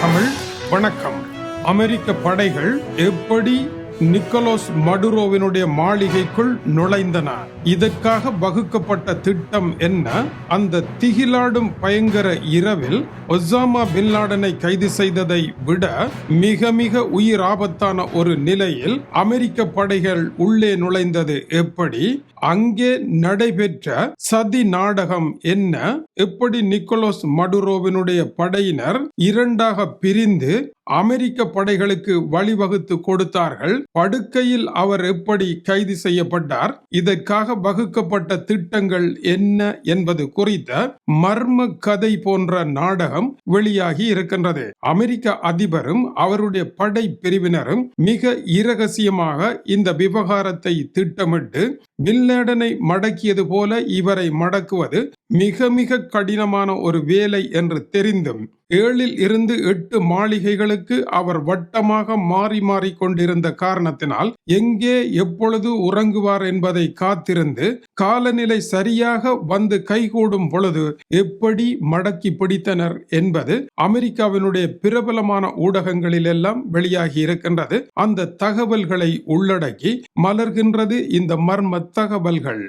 தமிழ் வணக்கம். அமெரிக்க படைகள் எப்படி நிக்கோலோஸ் மடுரோவினுடைய மாளிகைக்குள் நுழைந்தன. இதற்காக வகுக்கப்பட்ட திட்டம் என்ன? அந்த திகிலாடும் பயங்கர இரவில் ஒசாமா பின் லாடனை கைது செய்ததை விட மிக மிக உயிர் ஆபத்தான ஒரு நிலையில் அமெரிக்க படைகள் உள்ளே நுழைந்தது எப்படி? அங்கே நடைபெற்ற சதி நாடகம் என்ன? எப்படி நிக்கோலோஸ் மடுரோவினுடைய படையினர் இரண்டாக பிரிந்து அமெரிக்க படைகளுக்கு வழிவகுத்து கொடுத்தார்கள்? படுக்கையில் அவர் எப்படி கைது செய்யப்பட்டார் இதற்காக வகுக்கப்பட்ட திட்டங்கள் என்ன என்பது குறித்த மர்ம கதை போன்ற நாடகம் வெளியாகி இருக்கின்றது. அமெரிக்க அதிபரும் அவருடைய படை பிரிவினரும் மிக இரகசியமாக இந்த விவகாரத்தை திட்டமிட்டு பின்லேடனை மடக்கியது போல இவரை மடக்குவது மிக மிக கடினமான ஒரு வேலை என்று தெரிந்தும் ஏழில் இருந்து எட்டு மாளிகைகளுக்கு அவர் வட்டமாக மாறி மாறி கொண்டிருந்த காரணத்தினால் எங்கே எப்பொழுது உறங்குவார் என்பதை காத்திருந்து காலநிலை சரியாக வந்து கைகூடும் பொழுது எப்படி மடக்கி பிடித்தனர் என்பது அமெரிக்காவினுடைய பிரபலமான ஊடகங்களில் எல்லாம் வெளியாகி இருக்கின்றது. அந்த தகவல்களை உள்ளடக்கி மலர்கின்றது இந்த மர்ம தகவல்கள்.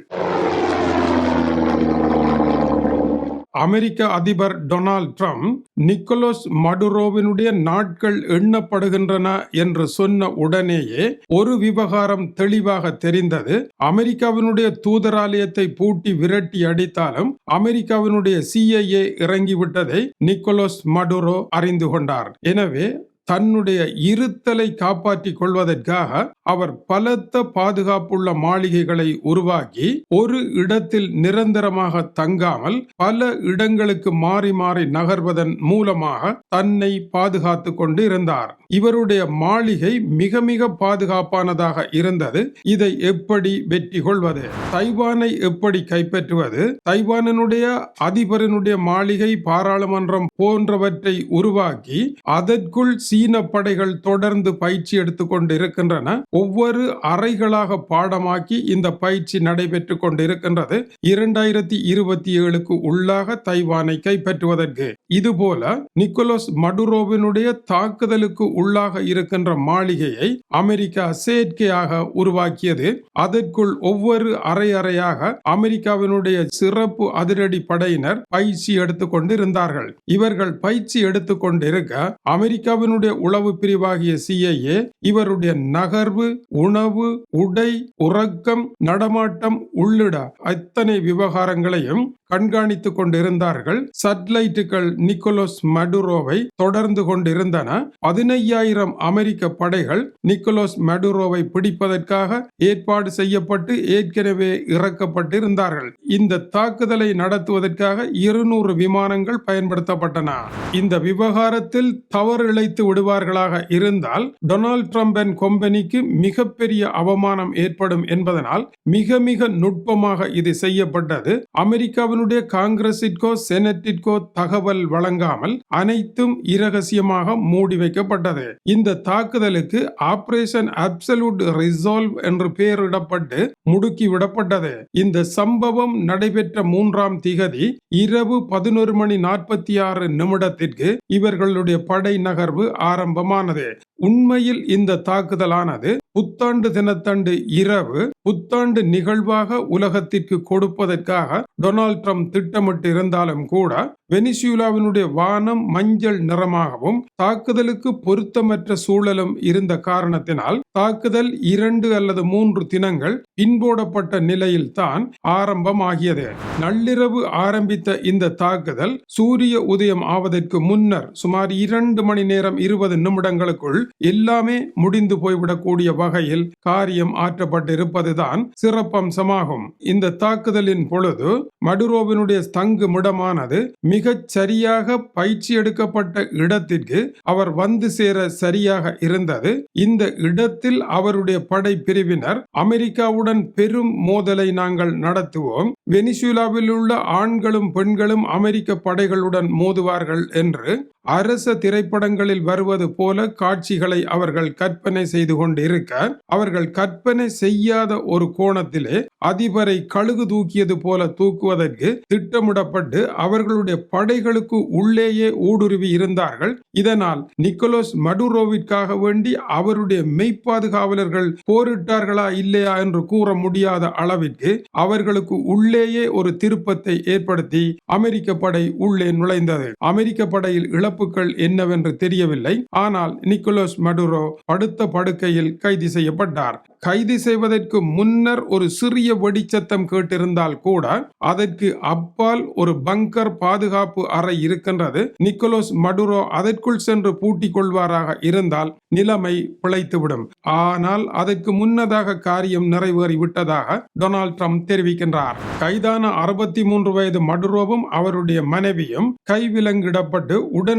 அமெரிக்க அதிபர் டொனால்ட் ட்ரம்ப் நிக்கோலஸ் மடுரோவினுடைய நாட்கள் எண்ணப்படுகின்றன என்று சொன்ன உடனேயே ஒரு விவகாரம் தெளிவாக தெரிந்தது. அமெரிக்காவினுடைய தூதராலயத்தை பூட்டி விரட்டி அடித்தாலும் அமெரிக்காவினுடைய சிஐஏ இறங்கிவிட்டதை நிக்கோலஸ் மடுரோ அறிந்து கொண்டார். எனவே தன்னுடைய இருத்தலை காப்பாற்றிக் கொள்வதற்காக அவர் பலத்த பாதுகாப்புள்ள மாளிகைகளை உருவாக்கி ஒரு இடத்தில் நிரந்தரமாக தங்காமல் பல இடங்களுக்கு மாறி மாறி நகர்வதன் மூலமாக தன்னை பாதுகாத்து கொண்டு இருந்தார் இவருடைய மாளிகை மிக மிக பாதுகாப்பானதாக இருந்தது. இதை எப்படி வெற்றி கொள்வது? தைவானை எப்படி கைப்பற்றுவது? தைவானினுடைய அதிபரனுடைய மாளிகை பாராளுமன்றம் போன்றவற்றை உருவாக்கி அதற்குள் சீன படைகள் தொடர்ந்து பயிற்சி எடுத்துக்கொண்டு இருக்கின்றன ஒவ்வொரு அறைகளாக பாடமாக்கி இந்த பயிற்சி நடைபெற்றுக் கொண்டிருக்கின்றது. இரண்டாயிரத்தி இருபத்தி ஏழுக்கு உள்ளாக தைவானை கைப்பற்றுவதற்கு. இதுபோல நிக்கோலஸ் மடுரோவினுடைய தாக்குதலுக்கு உள்ளாக இருக்கின்ற மாளிகையை அமெரிக்கா செயற்கையாக உருவாக்கியது. அதற்குள் ஒவ்வொரு அறை அறையாக அமெரிக்காவினுடைய சிறப்பு அதிரடி படையினர் பயிற்சி எடுத்துக்கொண்டு இருந்தார்கள் இவர்கள் பயிற்சி எடுத்துக்கொண்டிருக்க அமெரிக்காவினுடைய உளவு பிரிவாகிய சிஐஏ இவருடைய நகர்வு உணவு உடை உறக்கம் நடமாட்டம் உள்ளிட அத்தனை விவகாரங்களையும் கண்காணித்துக் கொண்டிருந்தார்கள் சட்லைட்டுகள் நிக்கோலஸ் மடுரோவை தொடர்ந்து கொண்டிருந்தன. பதினையாயிரம் அமெரிக்க படைகள் நிக்கோலஸ் மடுரோவை பிடிப்பதற்காக ஏற்பாடு செய்யப்பட்டு ஏற்கனவே இறக்கப்பட்டிருந்தார்கள். இந்த தாக்குதலை நடத்துவதற்காக இருநூறு விமானங்கள் பயன்படுத்தப்பட்டன. இந்த விவகாரத்தில் தவறு இழைத்து விடுவார்களாக இருந்தால் டொனால்ட் ட்ரம்ப் அண்ட் கொம்பெனிக்கு மிகப்பெரிய அவமானம் ஏற்படும் என்பதனால் மிக மிக நுட்பமாக இது செய்யப்பட்டது. அமெரிக்காவினுடைய காங்கிரசிற்கோ செனட்டிற்கோ தகவல் வழங்காமல் அனைத்தும் இரகசியமாக மூடி வைக்கப்பட்டது. இந்த தாக்குதலுக்கு ஆபரேஷன் அப்சல்யூட் ரிசால்வ் என்று பெயரிடப்பட்டு முடுக்கி விடப்பட்டது. இந்த சம்பவம் நடைபெற்ற மூன்றாம் திகதி இரவு பதினொரு மணி நாற்பத்தி ஆறு நிமிடத்திற்கு இவர்களுடைய படை நகர்வு ஆரம்பமானது. உண்மையில் இந்த தாக்குதலானது புத்தாண்டு தினத்தண்டு இரவு புத்தாண்டு நிகழ்வாக உலகத்திற்கு கொடுப்பதற்காக டொனால்ட் ட்ரம்ப் திட்டமிட்டு இருந்தாலும் கூட வெனிசுலாவினுடைய வானம் மஞ்சள் நிறமாகவும் தாக்குதலுக்கு பொருத்தமற்ற சூழலும் இருந்த காரணத்தினால் தாக்குதல் இரண்டு அல்லது மூன்று தினங்கள் பின்போடப்பட்ட நிலையில் தான் ஆரம்பமாகியது. நள்ளிரவு ஆரம்பித்த இந்த தாக்குதல் சூரிய உதயம் ஆவதற்கு முன்னர் சுமார் இரண்டு மணி நேரம் இருபது நிமிடங்களுக்குள் எல்லாமே முடிந்து போய்விடக்கூடிய வகையில் காரியம் ஆற்றப்பட்டிருப்பதுதான் சிறப்பம்சமாகும். இந்த தாக்குதலின் பொழுது மடுரோவினுடைய தங்கு முடமானது மிகச் சரியாக பயிற்சி எடுக்கப்பட்ட இடத்திற்கு அவர் வந்து சேர சரியாக இருந்தது. இந்த இடத்தில் அவருடைய படை பிரிவினர் அமெரிக்காவுடன் பெரும் மோதலை நாங்கள் நடத்துவோம். வெனிசுலாவில் உள்ள ஆண்களும் பெண்களும் அமெரிக்க படைகளுடன் மோதுவார்கள் என்று அரச திரைப்படங்களில் வருவது போல காட்சிகளை அவர்கள் கற்பனை செய்து கொண்டிருக்க அவர்கள் கற்பனை செய்யாத ஒரு கோணத்திலே அதிபரை கழுகு தூக்கியது போல தூக்குவதற்கு திட்டமிடப்பட்டு அவர்களுடைய படைகளுக்கு உள்ளேயே ஊடுருவி இருந்தார்கள். இதனால் நிக்கோலோஸ் மடுரோவிற்காக வேண்டி அவருடைய மெய்ப்பாதுகாவலர்கள் போரிட்டார்களா இல்லையா என்று கூற முடியாத அளவிற்கு அவர்களுக்கு உள்ளேயே ஒரு திருப்பத்தை ஏற்படுத்தி அமெரிக்க படை உள்ளே நுழைந்தது. அமெரிக்க படையில் இழப்புகள் என்னவென்று தெரியவில்லை. ஆனால் நிக்கோலஸ் மடுரோ படுத்த படுக்கையில் கைது செய்யப்பட்டார். கைது செய்வதற்கு முன்னர் ஒரு சிறிய வெடிச்சத்தம் கேட்டிருந்தால் கூட அதற்கு அப்பால் ஒரு பங்கர் பாதுகாப்பு அறை இருக்கின்றது. நிக்கோலோஸ் மடுரோ அதற்குள் சென்று பூட்டிக் கொள்வாராக இருந்தால் நிலைமை பிழைத்துவிடும். ஆனால் அதற்கு முன்னதாக காரியம் நிறைவேறி விட்டதாக டொனால்ட் ட்ரம்ப் தெரிவிக்கின்றார். கைதான அறுபத்தி மூன்று வயது மடுரோவும் அவருடைய மனைவியும் கைவிலங்கிடப்பட்டு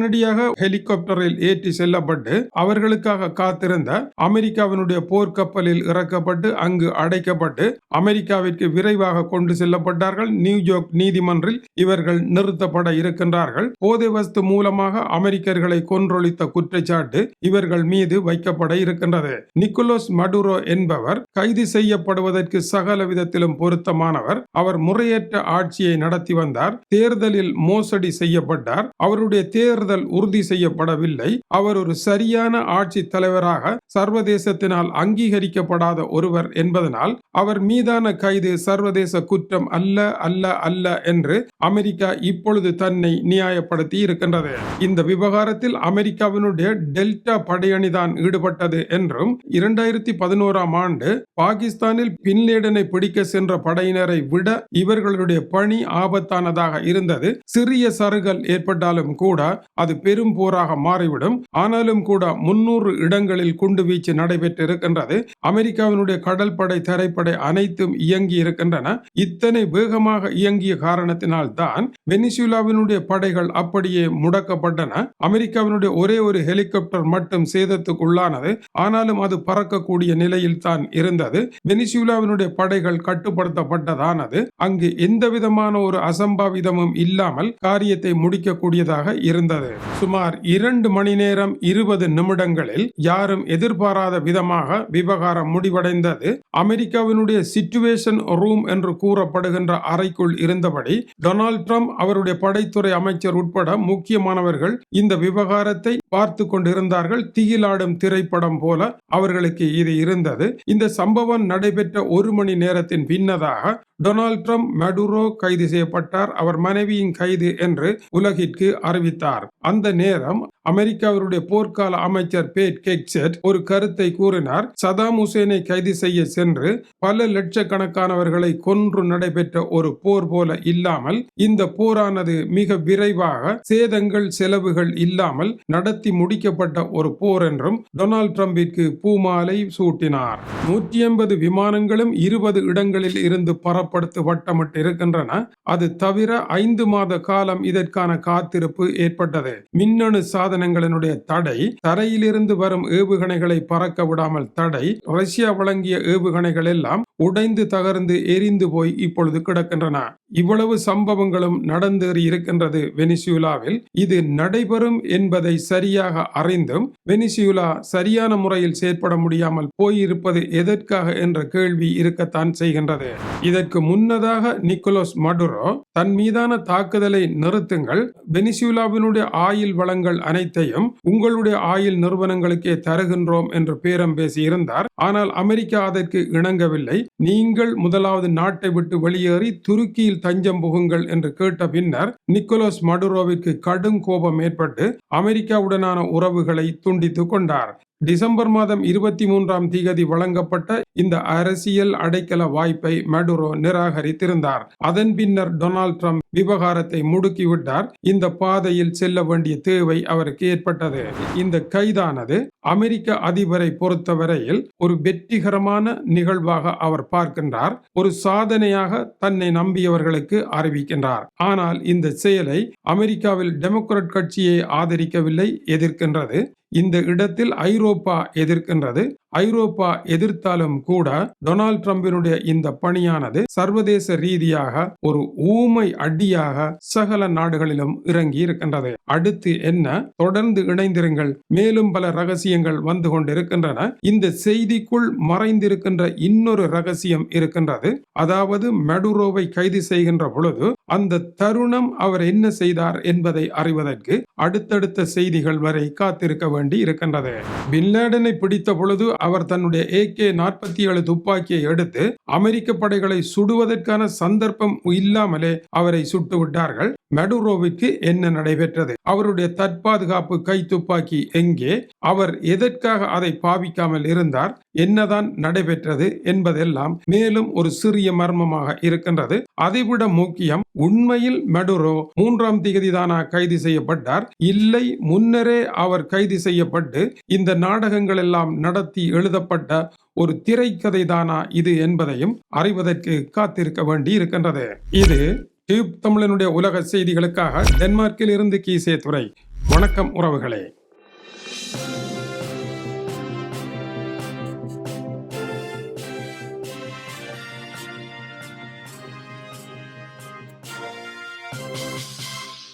உடனடியாக ஹெலிகாப்டரில் ஏற்றி செல்லப்பட்டு அவர்களுக்காக காத்திருந்த அமெரிக்காவினுடைய போர்க்கப்பலில் இறக்கப்பட்டு அங்கு அடைக்கப்பட்டு அமெரிக்காவிற்கு விரைவாக கொண்டு செல்லப்பட்டார்கள். நியூயார்க் நீதிமன்றில் இவர்கள் நிறுத்தப்பட இருக்கின்றார்கள். போதை வஸ்து மூலமாக அமெரிக்கர்களை கொன்றொழித்த குற்றச்சாட்டு இவர்கள் மீது வைக்கப்பட இருக்கின்றது. நிக்கோலோஸ் மடுரோ என்பவர் கைது செய்யப்படுவதற்கு சகல விதத்திலும் பொருத்தமானவர். அவர் முறையற்ற ஆட்சியை நடத்தி வந்தார். தேர்தலில் மோசடி செய்யப்பட்டார். அவருடைய தேர்தல் உறுதி செய்யப்படவில்லை அவர் ஒரு சரியான ஆட்சி தலைவராக சர்வதேசத்தினால் அங்கீகரிக்கப்படாத ஒருவர் என்பதனால் அவர் மீதான கைது சர்வதேச குற்றம் அல்ல அல்ல அல்ல என்று அமெரிக்கா இப்பொழுது தன்னை நியாயப்படுத்தி இருக்கின்றது. இந்த விவகாரத்தில் அமெரிக்காவினுடைய டெல்டா படையணிதான் ஈடுபட்டது என்றும் இரண்டாயிரத்தி பதினோராம் ஆண்டு பாகிஸ்தானில் பின்லேடனை பிடிக்க சென்ற படையினரை விட இவர்களுடைய பணி ஆபத்தானதாக இருந்தது. சிறிய சருகல் ஏற்பட்டாலும் கூட அது பெரும் போராக மாறிவிடும். ஆனாலும் கூட முன்னூறு இடங்களில் குண்டுவீச்சு நடைபெற்றிருக்கின்றது. அமெரிக்காவினுடைய கடல் படை தரைப்படை அனைத்தும் இயங்கி இருக்கின்றன. இத்தனை வேகமாக இயங்கிய காரணத்தினால் தான் வெனிசுலாவினுடைய படைகள் அப்படியே முடக்கப்பட்டன. அமெரிக்காவினுடைய ஒரே ஒரு ஹெலிகாப்டர் மட்டும் சேதத்துக்குள்ளானது. ஆனாலும் அது பறக்கக்கூடிய நிலையில் தான் இருந்தது. வெனிசுலாவினுடைய படைகள் கட்டுப்படுத்தப்பட்டதானது. அங்கு எந்த விதமான ஒரு அசம்பாவிதமும் இல்லாமல் காரியத்தை முடிக்கக்கூடியதாக இருந்தது. சுமார் இரண்டு மணி நேரம் இருபது நிமிடங்களில் யாரும் எதிர்பாராத விதமாக விவகாரம் முடிவடைந்தது. அமெரிக்காவினுடைய சிச்சுவேஷன் ரூம் என்று கூறப்படுகின்ற அறைக்குள் இருந்தபடி டொனால்ட் ட்ரம்ப் அவருடைய படைத்துறை அமைச்சர் உட்பட முக்கியமானவர்கள் இந்த விவகாரத்தை பார்த்து கொண்டிருந்தார்கள் திகிலாடும் திரைப்படம் போல அவர்களுக்கு இது இருந்தது. இந்த சம்பவம் நடைபெற்ற ஒரு மணி நேரத்தின் பின்னதாக டொனால்ட் ட்ரம்ப் மெடுரோ கைது செய்யப்பட்டார். அவர் மனைவியின் கைது என்று உலகிற்கு அறிவித்தார். அந்த நேரம் அமெரிக்காவினுடைய போர்க்கால அமைச்சர் பேட் கெக்செட் ஒரு கருத்தை கூறினார். சதாம் ஹுசேனை கைது செய்ய சென்று பல லட்சக்கணக்கானவர்களை கொன்று நடைபெற்ற ஒரு போர் போல இல்லாமல் இந்த போரானது மிக விரைவாக சேதங்கள் செலவுகள் இல்லாமல் நடத்தி முடிக்கப்பட்ட ஒரு போர் என்றும் டொனால்ட் ட்ரம்பிற்கு பூமாலை சூட்டினார். நூற்றி எண்பது விமானங்களும் இருபது இடங்களில் இருந்து புறப்படுத்து வட்டமிட்டு இருக்கின்றன அது தவிர ஐந்து மாத காலம் இதற்கான காத்திருப்பு ஏற்பட்டது. மின்னணு சாதனங்களினுடைய தடை தரையிலிருந்து வரும் ஏவுகணைகளை பறக்க விடாமல் தடை ரஷ்யா வழங்கிய ஏவுகணைகள் எல்லாம் உடைந்து தகர்ந்து எரிந்து போய் இப்பொழுது கிடக்கின்றன. இவ்வளவு சம்பவங்களும் நடந்தேறி இருக்கின்றது வெனிசுலாவில். இது நடைபெறும் என்பதை சரியாக அறிந்தும் வெனிசுலா சரியான முறையில் செயற்பட முடியாமல் போயிருப்பது எதற்காக என்ற கேள்வி இருக்கத்தான் செய்கின்றது. இதற்கு முன்னதாக நிக்கோலஸ் மடுரோ தன் மீதான தாக்குதலை நிறுத்துங்கள். வெனிசுலாவினுடைய ஆயில் வளங்கள் அனைத்தையும் உங்களுடைய ஆயில் நிறுவனங்களுக்கே தருகின்றோம் என்று பேரம் பேசியிருந்தார். ஆனால் அமெரிக்கா அதற்கு இணங்கவில்லை. நீங்கள் முதலாவது நாட்டை விட்டு வெளியேறி துருக்கியில் தஞ்சம் புகுங்கள் என்று கேட்ட பின்னர் நிக்கோலஸ் மடுரோவிற்கு கடும் கோபம் ஏற்பட்டு அமெரிக்காவுடனான உறவுகளை துண்டித்துக் கொண்டார். டிசம்பர் மாதம் இருபத்தி மூன்றாம் திகதி வழங்கப்பட்ட இந்த அரசியல் அடைக்கல வாய்ப்பை மெடுரோ நிராகரித்திருந்தார். அதன் பின்னர் டொனால்ட் ட்ரம்ப் விவகாரத்தை முடுக்கிவிட்டார். இந்த பாதையில் செல்ல வேண்டிய தேவை அவருக்கு ஏற்பட்டது. இந்த கைதானது அமெரிக்க அதிபரை பொறுத்தவரையில் ஒரு வெற்றிகரமான நிகழ்வாக அவர் பார்க்கின்றார். ஒரு சாதனையாக தன்னை நம்பியவர்களுக்கு அறிவிக்கின்றார். ஆனால் இந்த செயலை அமெரிக்காவில் டெமோக்ராட் கட்சியை ஆதரிக்கவில்லை எதிர்க்கின்றது. இந்த இடத்தில் ஐரோப்பா எதிர்க்கின்றது. ஐரோப்பா எதிர்த்தாலும் கூட டொனால்ட் ட்ரம்பினுடைய இந்த பணியானது சர்வதேச ரீதியாக ஒரு ஊமை அடியாக சகல நாடுகளிலும் இறங்கி இருக்கின்றது. அடுத்து என்ன? தொடர்ந்து இணைந்திருங்கள். மேலும் பல ரகசியங்கள் வந்து கொண்டிருக்கின்றன. இந்த செய்திக்குள் மறைந்திருக்கின்ற இன்னொரு ரகசியம் இருக்கின்றது. அதாவது மெடுரோவை கைது செய்கின்ற பொழுது அந்த தருணம் அவர் என்ன செய்தார் என்பதை அறிவதற்கு அடுத்தடுத்த செய்திகள் வரை காத்திருக்க வேண்டி இருக்கின்றது. பின்லேடனை பிடித்த பொழுது அவர் தன்னுடைய ஏகே நாற்பத்தி ஏழு துப்பாக்கியை எடுத்து அமெரிக்க படைகளை சுடுவதற்கான சந்தர்ப்பம் இல்லாமலே அவரை சுட்டு விட்டார்கள் மெடுரோவிற்கு என்ன நடைபெற்றது? அவருடைய தற்பாதுகாப்பு கை துப்பாக்கி எங்கே? அவர் எதற்காக அதை பாவிக்காமல் இருந்தார்? என்னதான் நடைபெற்றது என்பதெல்லாம் மேலும் ஒரு சிறிய மர்மமாக இருக்கின்றது. அதைவிட முக்கியம் உண்மையில் மெடுரோ மூன்றாம் திகதி தானா கைது செய்யப்பட்டார்? இல்லை முன்னரே அவர் கைது செய்யப்பட்டு இந்த நாடகங்கள் எல்லாம் நடத்திய எழுதப்பட்ட ஒரு திரைக்கதை தானா இது என்பதையும் அறிவதற்கு காத்திருக்க வேண்டி இருக்கின்றது இது டியூப் தமிழனுடைய உலக செய்திகளுக்காக டென்மார்க்கில் இருந்து கீசே துறை வணக்கம் உறவுகளே.